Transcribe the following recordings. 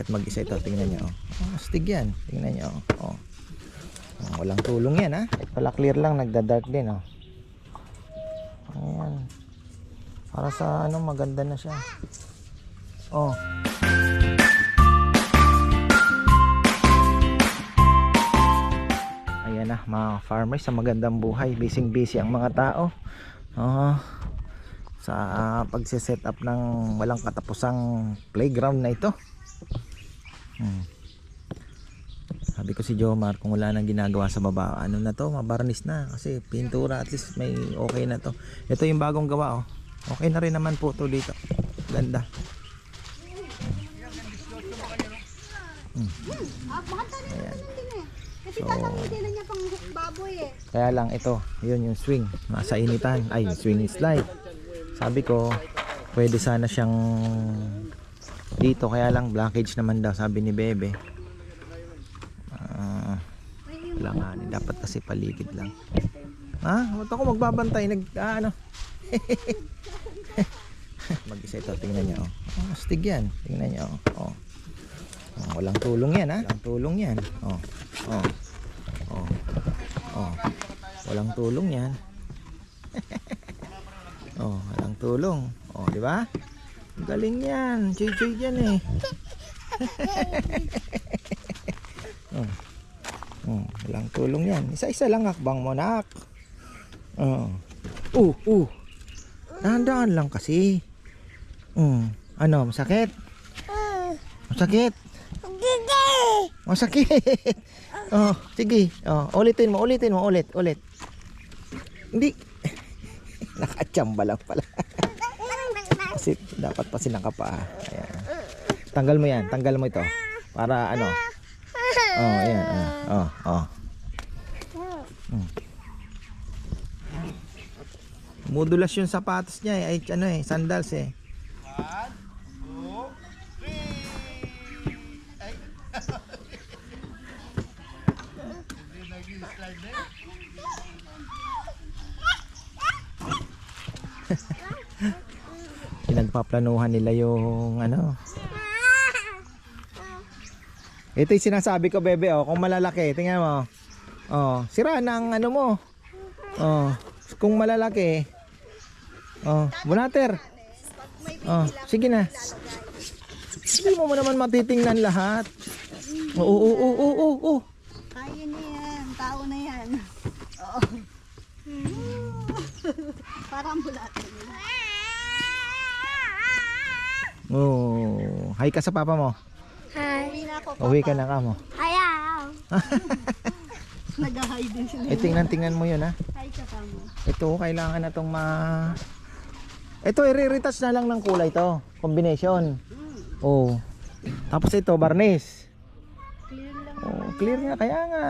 Umakyat mag-isa ito. Tingnan niyo. Oh. Oh, astig yan. Tingnan niyo. Oh. Oh. Oh, walang tulong yan ha. Pala clear lang. Nagda-dark din. Oh. Ayan. Para sa ano maganda na siya. Oh. Ayan na mga farmers sa magandang buhay. Busy busy ang mga tao. Oh, sa pagse-set up ng walang katapusang playground na ito. Hmm. Sabi ko si Jomar kung wala nang ginagawa sa baba, ano na to, mabarnis na kasi pintura at least may okay na to. Ito yung bagong gawa oh. Okay na rin naman po to dito. Ganda. Rin Ayan. So-. Kaya lang ito, yun yung swing. Nasa initan. Ay, swing is life. Sabi ko, pwede sana siyang dito. Kaya lang, blockage naman daw, sabi ni Bebe. Ah, Ay, yung langanin. Dapat kasi paligid lang. Ha? Ba't ako magbabantay? Nag, ah, ano? Mag-isa ito, tingnan niyo. Oh. Oh, astig yan. Tingnan niyo. Oh. Oh, walang tulong yan, ha? Walang tulong yan. Oh. Oh. Oh. Oh. Walang tulong yan. oh, walang tulong. Oh, di ba? Galing yan. Chuy-chuy yan eh. oh. Oh, walang tulong yan. Isa-isa lang akbang mo, nak. Oh. Uh, uh. Dahan-dahan lang kasi. Mm. Ano, masakit? Masakit? Masakit. oh, sige. Oh, ulitin mo, ulitin mo, ulit, ulit. Hindi. Nakachamba lang pala. Kasi dapat pa sinakapa. Ayan. Tanggal mo yan, tanggal mo ito. Para ano? Oh, ayan. Oh, oh. oh. Mm. Modulas yung sapatos niya eh. Ay, ano eh, sandals eh. Pinagpaplanuhan nila yung ano. Ito yung sinasabi ko bebe oh, kung malalaki, tingnan mo. Oh, sira ang ano mo. Oh, kung malalaki. Oh, bunater. Oh, sige na. Hindi mo mo naman matitingnan lahat. Oo, oo, oo, oo, oo, oo. Kaya na yan. Tao na yan. Oo. Parang bulate nila. Oh, hi ka sa papa mo. Uwi na ako. Uwi ka na ka mo. Hayaw. Nag-hi din sila. Eh, tingnan, tingnan mo yun ha. Hi ka pa mo. Ito, kailangan na tong ma... Ito, i-retouch na lang ng kulay to. Combination. Oh. Tapos ito, varnish. Clear lang. Oh, clear nga. Kaya nga.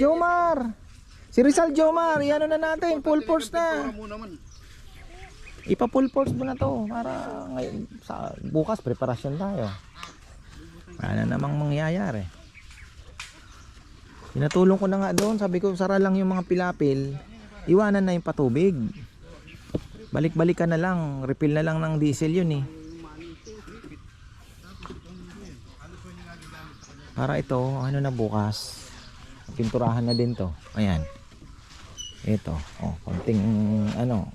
Jomar! Si Rizal Jomar, yan na natin. Full force na. Ipa full force mo na to. Para ngayon, sa bukas, preparasyon tayo. Ano namang mangyayari. Pinatulong ko na nga doon. Sabi ko, sara lang yung mga pilapil. Iwanan na yung patubig. Balik-balik ka na lang. Refill na lang ng diesel yun eh. Para ito, ano na bukas. Pinturahan na din to. Ayan. Ito. Oh, konting ano.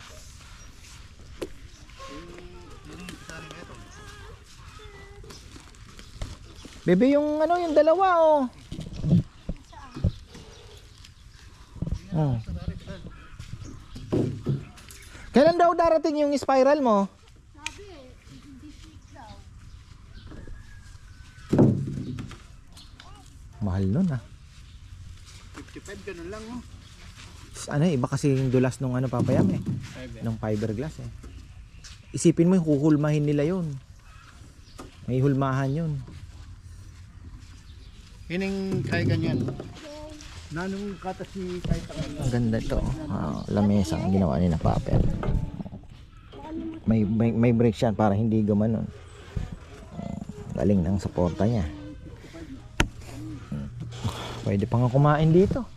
Bebe yung ano, yung dalawa oh. Oh. Kailan daw darating yung spiral mo? Sabi eh, daw. Mahal nun ah. 55 ganun lang oh. Ano, iba kasi yung dulas nung ano papayam eh. Nung fiberglass eh. Isipin mo, huhulmahin nila yun. May hulmahan yun. Hining kay ganyan. Nanong kata si kay Ang ganda ito. Oh. lamesa ang ginawa ni na paper. May, may, may brake yan para hindi gumanon. Oh, galing ng suporta niya. Hmm. Pwede pa nga kumain dito.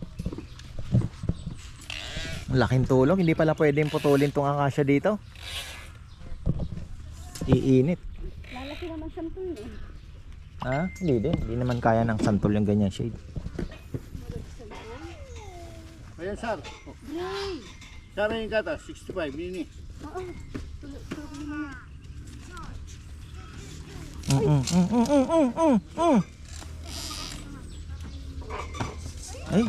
Ang Laking tulong. Hindi pala pwedeng putulin tong akasya dito. Iinit. Lalaki naman siyang tuloy. Ha? Hindi din. Hindi naman kaya ng santol yung ganyan shade. Ayan, sir. Oh, Gray. Sir, yung kata, 65, nini. Oo. Mm, mm, mm, mm, mm, mm, mm, mm. Ay,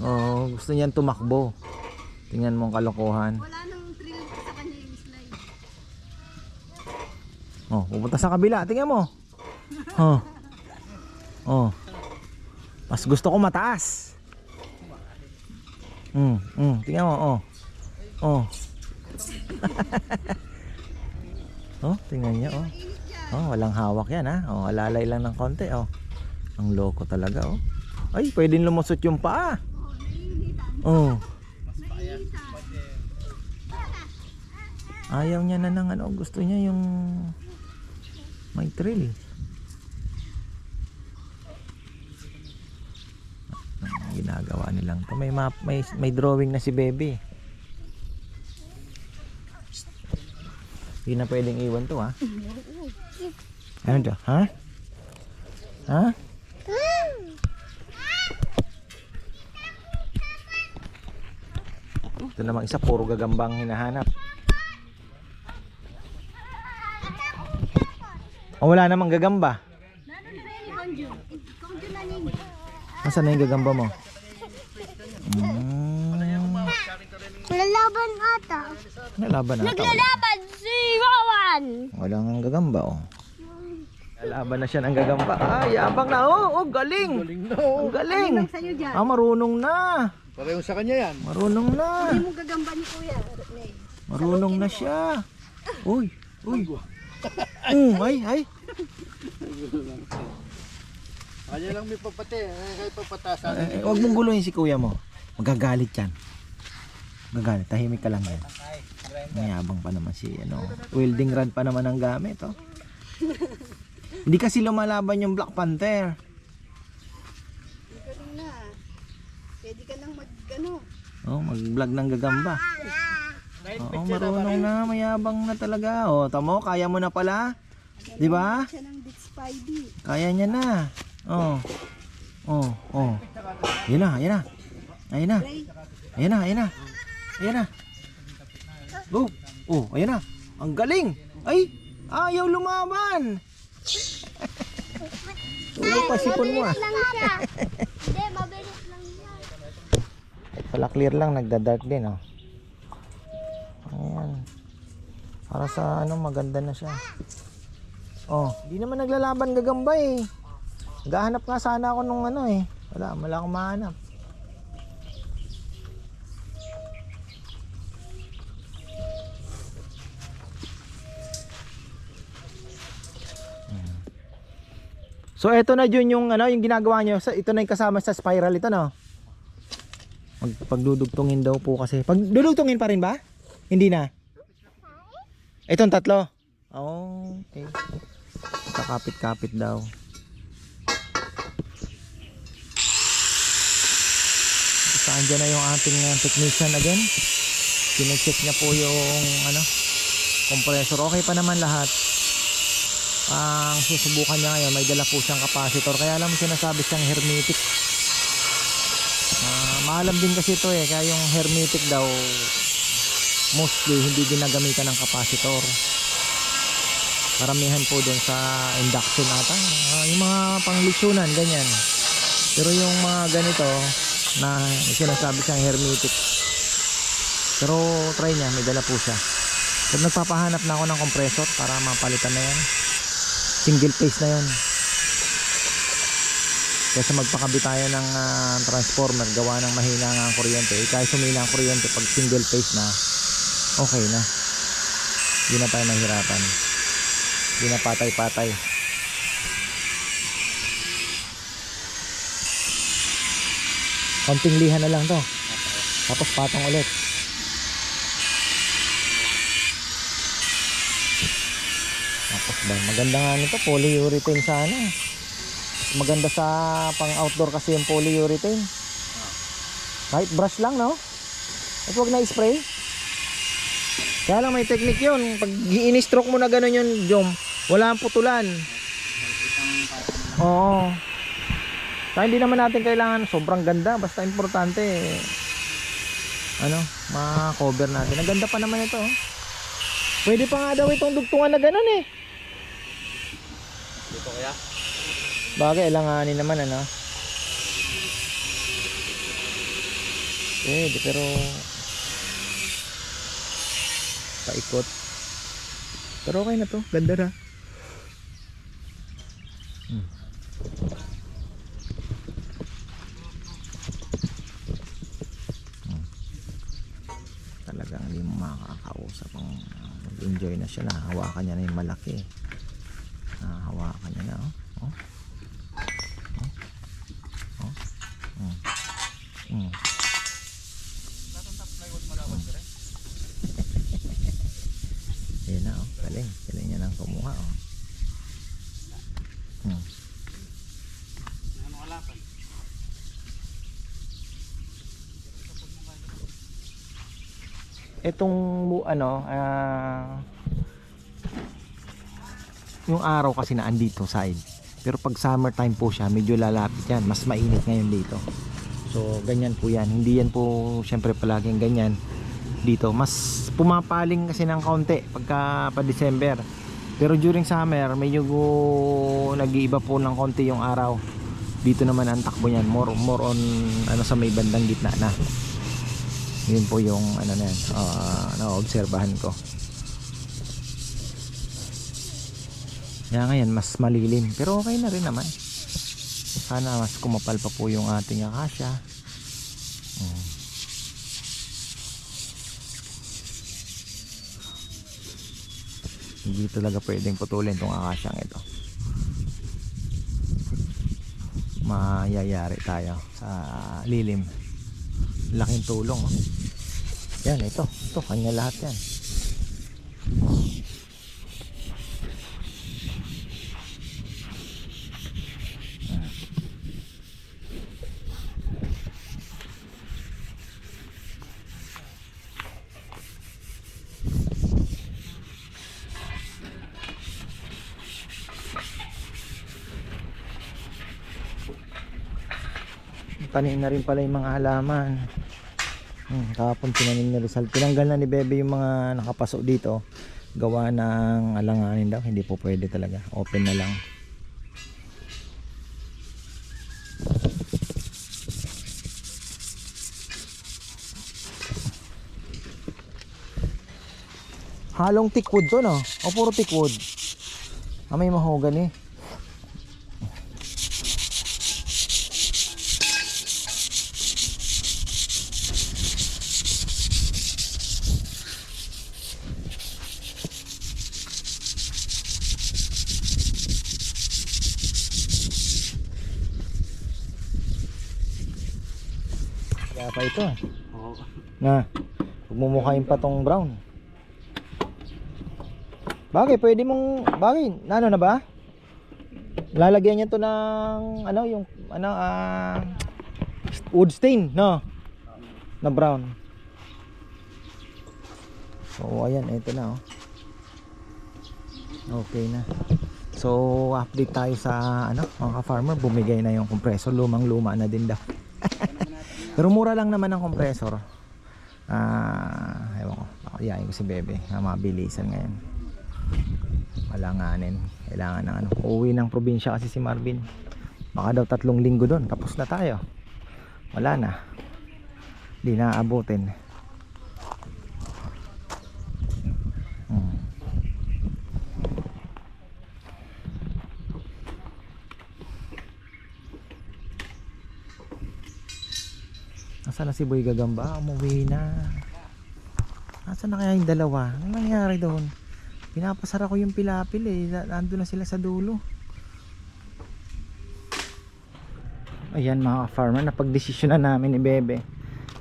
oh, gusto niyan tumakbo. Tingnan mo ang kalokohan. Wala nang thrill sa kanya yung slide. Oh, pupunta sa kabila. Tingnan mo. Oh. Oh. Mas gusto ko mataas. Mm, mm, tingnan mo, oh. Oh. oh, tingnan niya, oh. Oh, walang hawak yan, ha. Oh, alalay lang ng konti, oh. Ang loko talaga, oh. Ay, pwedeng lumusot yung paa. Oh. Ayaw niya na ng ano, gusto niya yung may thrill. Ang ginagawa nilang to. May map, may may drawing na si Bebe. Hindi na pwedeng iwan to ha. Ano to? Ha? Ha? Ito namang isa, puro gagambang hinahanap. O wala namang gagamba. Nano na yung gagamba mo? Mm, Lalaban ata. nalaban na. Naglalaban si Wawan. Walang ang gagamba oh. Nalaban na siya ng gagamba. Ah, yabang na oh. Oh, galing. Galing na, oh. Ang galing. Ah, marunong na. Pareho sa kanya yan. Marunong na. Hindi mo gagamba ni Kuya. Marunong na siya. Uy, uy. Mm, ay, ay. Kanya lang may papate. Eh, kahit papatasan. Eh, eh, Huwag mong guluhin si kuya mo. Magagalit yan. Magagalit. Tahimik ka lang yan. Mayabang pa naman si ano. Welding rod pa naman ang gamit oh. Hindi kasi lumalaban yung Black Panther. Galing na. Pwede ka nang mag, ano, Oh, mag-vlog ng gagamba. Oo, marunong na, mayabang na talaga. Oh, tamo, kaya mo na pala. 'Di ba? siya ng Big Spidey. Kaya niya na. Oh. Oh, oh. Yan na, yan na. Ayun na. Ayan na, ayan na. Ayan na. Oh, oh, ayan na. Ang galing. Ay, ayaw lumaban. Tulog pa sipon mo ah. lang siya. Hindi, mabilis lang yan. Pala clear lang, nagda-dark din oh. Ayan. Para sa ano, maganda na siya. Oh, di naman naglalaban gagamba eh. Naghahanap nga sana ako nung ano eh. Wala, wala akong mahanap. So eto na yun yung ano, yung ginagawa. Sa- Ito na yung kasama sa spiral ito no. Mag pagdudugtungin daw po kasi. Pag dudugtungin pa rin ba? Hindi na. Itong tatlo. Oh, okay. Kakapit-kapit daw. Saan dyan na yung ating uh, technician again? Kine-check niya po yung ano, compressor. Okay pa naman lahat. Ang susubukan niya ngayon, may dala po siyang capacitor. Kaya alam mo sinasabi siyang hermetic. Ah, maalam din kasi ito eh. Kaya yung hermetic daw, mostly hindi ginagamitan ng capacitor. Karamihan po doon sa induction ata. Ah, yung mga panglusunan, ganyan. Pero yung mga ganito, na sinasabi siyang hermetic. Pero try niya, may dala po siya. So, nagpapahanap na ako ng compressor para mapalitan na yan single phase na yun kaysa magpakabit tayo ng ah, transformer gawa ng mahina nga ang kuryente eh, kahit sumina ang kuryente pag single phase na okay na hindi na tayo mahirapan hindi na patay patay konting lihan na lang to tapos patong ulit Tapos ba, maganda nga nito, polyurethane sana. Mas maganda sa pang outdoor kasi yung polyurethane. Kahit brush lang, no? At wag na spray. Kaya lang may technique yun. Pag i-stroke mo na gano'n yun, Jom, Walang putulan. Oo. Kaya hindi naman natin kailangan sobrang ganda. Basta importante, ano, ma-cover natin. Ang ganda pa naman ito. oh. Pwede pa nga daw itong dugtungan na ganun eh. Dito kaya? Bagay, ilanganin naman ano. Pwede, pero paikot. Pero okay na to, ganda na. Hmm. Hmm. Talagang hindi mo makakausap ang enjoy na siya na hawakan niya na yung malaki. Ah, hawakan niya na oh. oh. Mm. Yan na oh, galing. Galing niya nang kumuha oh. Mm. Ano kalapan? Itong ano, ah yung araw kasi na andito side. Pero pag summertime po siya, medyo lalapit yan. Mas mainit ngayon dito. So, ganyan po yan. Hindi yan po, syempre palaging ganyan dito. Mas pumapaling kasi ng kaunti pagka pa December. Pero during summer, medyo nag-iiba po ng konti yung araw. Dito naman ang takbo niyan. More, more on ano sa may bandang gitna na. Yun po yung ano na yan, ah, na-obserbahan ko. Kaya ngayon, mas malilim. Pero okay na rin naman. Sana mas kumapal pa po yung ating akasya. Mm. Hindi talaga pwedeng putulin tong akasyang ito. Mayayari tayo sa lilim. Laking tulong. oh. Yan, ito. Ito, kanya lahat yan. tanim na rin pala yung mga halaman hmm, kahapon tinanim ni Rizal. Tinanggal na ni Bebe yung mga nakapasok dito. Gawa ng alanganin daw hindi po pwede talaga. Open na lang. Halong tikwood to no? O puro tikwood. Ah may mahogany kaya pa ito Oo. Na, pagmumukhain pa tong brown. Bagay, pwede mong, bagay, ano na ba? Lalagyan niya to ng, ano, yung, ano, ah, wood stain, no? Na brown. So, ayan, ito na, oh. Okay na. So, update tayo sa, ano, mga ka-farmer, bumigay na yung compressor, lumang-luma na din daw. Pero mura lang naman ang compressor. Ah, ewan ko. Ayayin ko si Bebe. Mabilisan ngayon. Malanganin. Kailangan ng ano. Uuwi ng probinsya kasi si Marvin. Baka daw tatlong linggo doon. Tapos na tayo. Wala na. Di na aabutin. Na si Boy Gagamba? Umuwi na. Nasaan na kaya yung dalawa? Ano nangyari doon? Pinapasara ko yung pilapil eh. Na- Nandun na sila sa dulo. Ayan mga farmer, napagdesisyon na namin ni Bebe.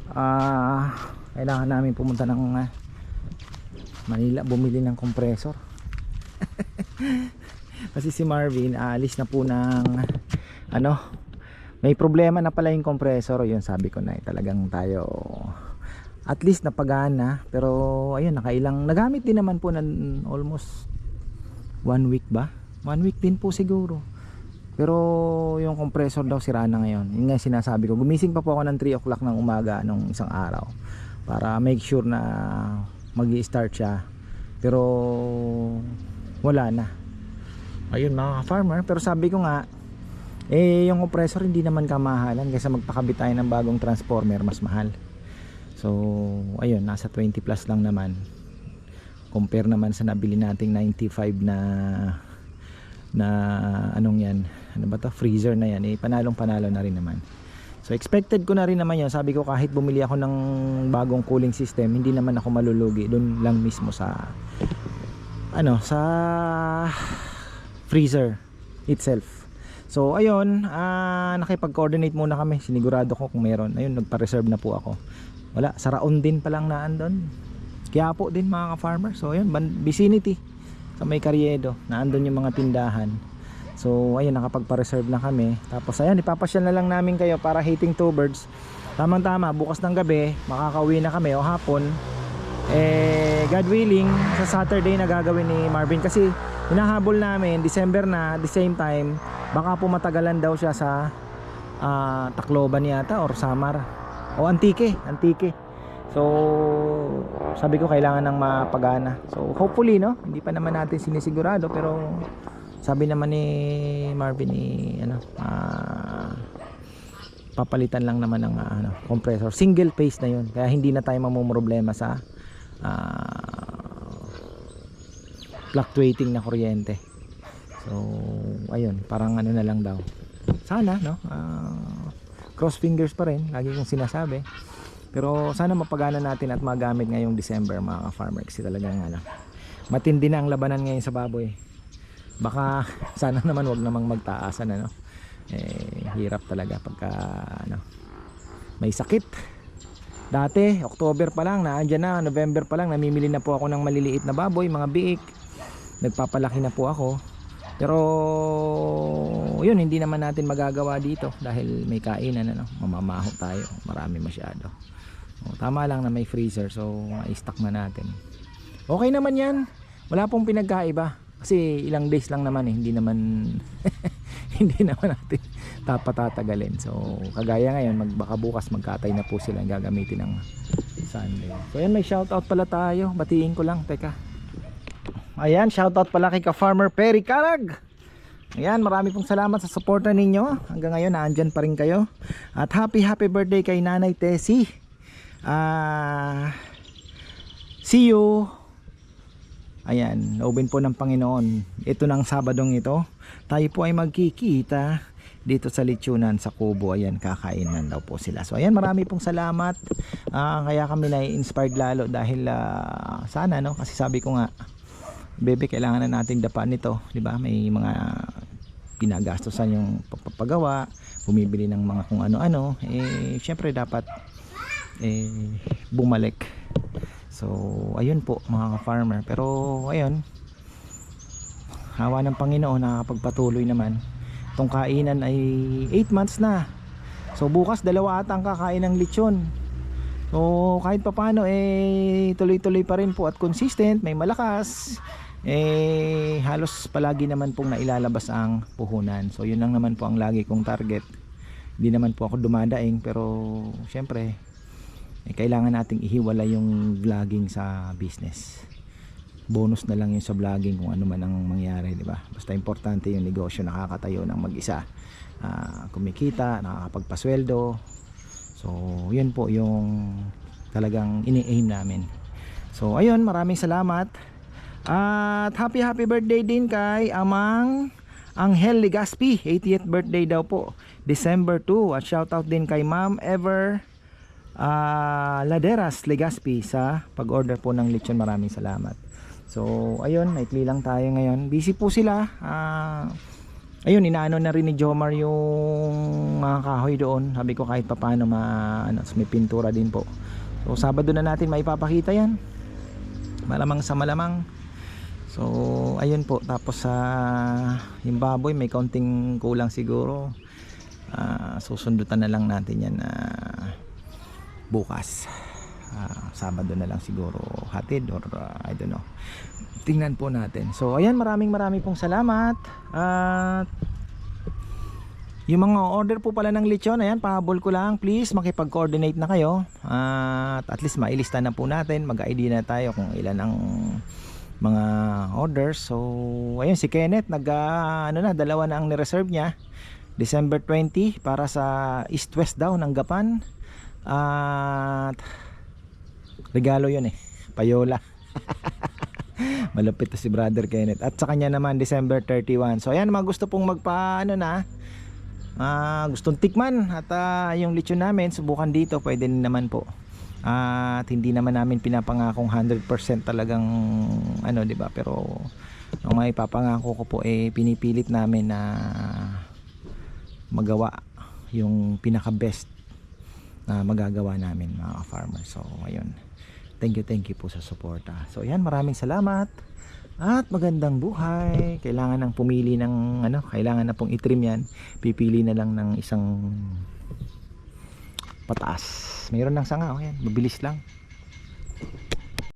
Ah, kailangan namin pumunta ng ah, Manila, bumili ng compressor. Kasi si Marvin, aalis na po ng ano, may problema na pala yung compressor yun sabi ko na eh, talagang tayo at least napagana pero ayun nakailang nagamit din naman po ng almost one week ba? One week din po siguro. Pero yung compressor daw sira na ngayon. Yun nga sinasabi ko gumising pa po ako ng 3 o'clock ng umaga nung isang araw para make sure na mag start siya. Pero wala na. Ayun mga farmer pero sabi ko nga eh yung compressor hindi naman kamahalan kaysa magpakabit tayo ng bagong transformer mas mahal. So ayun nasa 20 plus lang naman. Compare naman sa nabili nating 95 na na anong yan? Ano ba to? Freezer na yan. Eh panalong panalo na rin naman. So expected ko na rin naman yun. Sabi ko kahit bumili ako ng bagong cooling system hindi naman ako malulugi doon lang mismo sa ano sa freezer itself so ayun ah, nakipag-coordinate muna kami. Sinigurado ko kung meron. Ayun nagpa-reserve na po ako. Wala sa Raon din palang naan doon. Kaya po din mga ka-farmer. So ayun vicinity. Sa may Karyedo naandun yung mga tindahan. So ayun nakapagpa-reserve na kami. Tapos ayun ipapasyal na lang namin kayo para hitting two birds. Tamang tama bukas ng gabi makakauwi na kami o hapon. Eh God willing sa Saturday na gagawin ni Marvin. Kasi hinahabol namin December na the same time baka po matagalan daw siya sa ah, Tacloban yata or Samar. O Antique Antique. So sabi ko kailangan ng mapagana. So hopefully no? Hindi pa naman natin sinisigurado pero sabi naman ni Marvin ni ano ah, papalitan lang naman ng ah, ano, compressor. Single phase na yun kaya hindi na tayo mamumroblema sa ah, fluctuating na kuryente. So ayun parang ano na lang daw. Sana no? Ah, cross fingers pa rin lagi kong sinasabi. Pero sana mapagana natin at magamit ngayong December mga ka-farmer kasi talagang ano, matindi na ang labanan ngayon sa baboy. Baka sana naman wag namang magtaasan ano? Eh hirap talaga pagka ano may sakit. Dati October pa lang naandyan na November pa lang namimili na po ako ng maliliit na baboy mga biik nagpapalaki na po ako. Pero yun hindi naman natin magagawa dito dahil may kainan ano mamamaho tayo. Marami masyado. O, tama lang na may freezer so i-stock na natin. Okay naman yan. Wala pong pinagkaiba. Kasi ilang days lang naman eh. Hindi naman hindi naman natin tapatatagalin. So kagaya ngayon mag, baka bukas magkatay na po sila. Gagamitin ng Sunday. So yan may shoutout pala tayo. Batiin ko lang. Teka ayan shoutout pala kay ka farmer Perry Karag ayan marami pong salamat sa suporta ninyo hanggang ngayon naandyan pa rin kayo at happy happy birthday kay Nanay Tessie ah see you Ayan, open po ng Panginoon. Ito ng Sabadong ito, tayo po ay magkikita dito sa Lechonan sa Kubo. Ayan, kakainan daw po sila. So ayan, marami pong salamat. Ah, kaya kami na-inspired lalo dahil ah, sana no, kasi sabi ko nga, bebe kailangan na nating dapaan nito, 'di ba? May mga pinagastosan yung pagpapagawa, bumibili ng mga kung ano-ano, eh syempre dapat eh bumalik. So, ayun po mga ka-farmer. Pero, ayun, hawa ng Panginoon nakakapagpatuloy naman. Itong kainan ay 8 months na. So, bukas dalawa ata ang kakain ng lechon. So, kahit papano, eh, tuloy-tuloy pa rin po at consistent, may malakas. Eh, halos palagi naman pong nailalabas ang puhunan. So, yun lang naman po ang lagi kong target. Hindi naman po ako dumadaing, pero, syempre, eh, kailangan nating ihiwala yung vlogging sa business. Bonus na lang yung sa vlogging kung ano man ang mangyari di ba? Basta importante yung negosyo nakakatayo ng mag-isa. Ah, kumikita nakakapagpasweldo. So yun po yung talagang ini-aim namin. So ayun maraming salamat at happy happy birthday din kay Amang Angel Legaspi. 80th birthday daw po December 2 at shoutout din kay Ma'am Ever ah Laderas Legaspi sa pag-order po ng lechon. Maraming salamat. So ayun maikli lang tayo ngayon. Busy po sila. Ah ayun inaano na rin ni Jomar yung mga kahoy doon. Sabi ko kahit papano ma, ano, may pintura din po. So Sabado na natin maipapakita yan. Malamang sa malamang so ayun po tapos sa yung baboy may kaunting kulang siguro Ah, susundutan na lang natin yan na bukas Ah, Sabado na lang siguro hatid or ah, I don't know. Tingnan po natin. So ayan, maraming maraming pong salamat. At yung mga order po pala ng lechon, ayan, pahabol ko lang. Please, makipag-coordinate na kayo. At at least mailista na po natin. Mag-ID na tayo kung ilan ang mga orders. So, ayun, si Kenneth, nag, ah, ano na, dalawa na ang ni-reserve niya. December 20 para sa East-West daw ng Gapan. At regalo yun eh. Payola. Malupit to si Brother Kenneth. At sa kanya naman December 31. So ayan mga gusto pong magpa ano na ah gustong tikman at ah, yung lechon namin subukan dito pwede naman po. At hindi naman namin pinapangakong 100% talagang ano 'di ba pero ang may papangako ko po eh pinipilit namin na magawa yung pinaka best na magagawa namin mga farmer. So ayun. Thank you, thank you po sa suporta. So ayan, maraming salamat. At magandang buhay. Kailangan nang pumili ng ano, kailangan na pong itrim yan. Pipili na lang ng isang pataas. Mayroon ng sanga, oh, yan. Mabilis lang.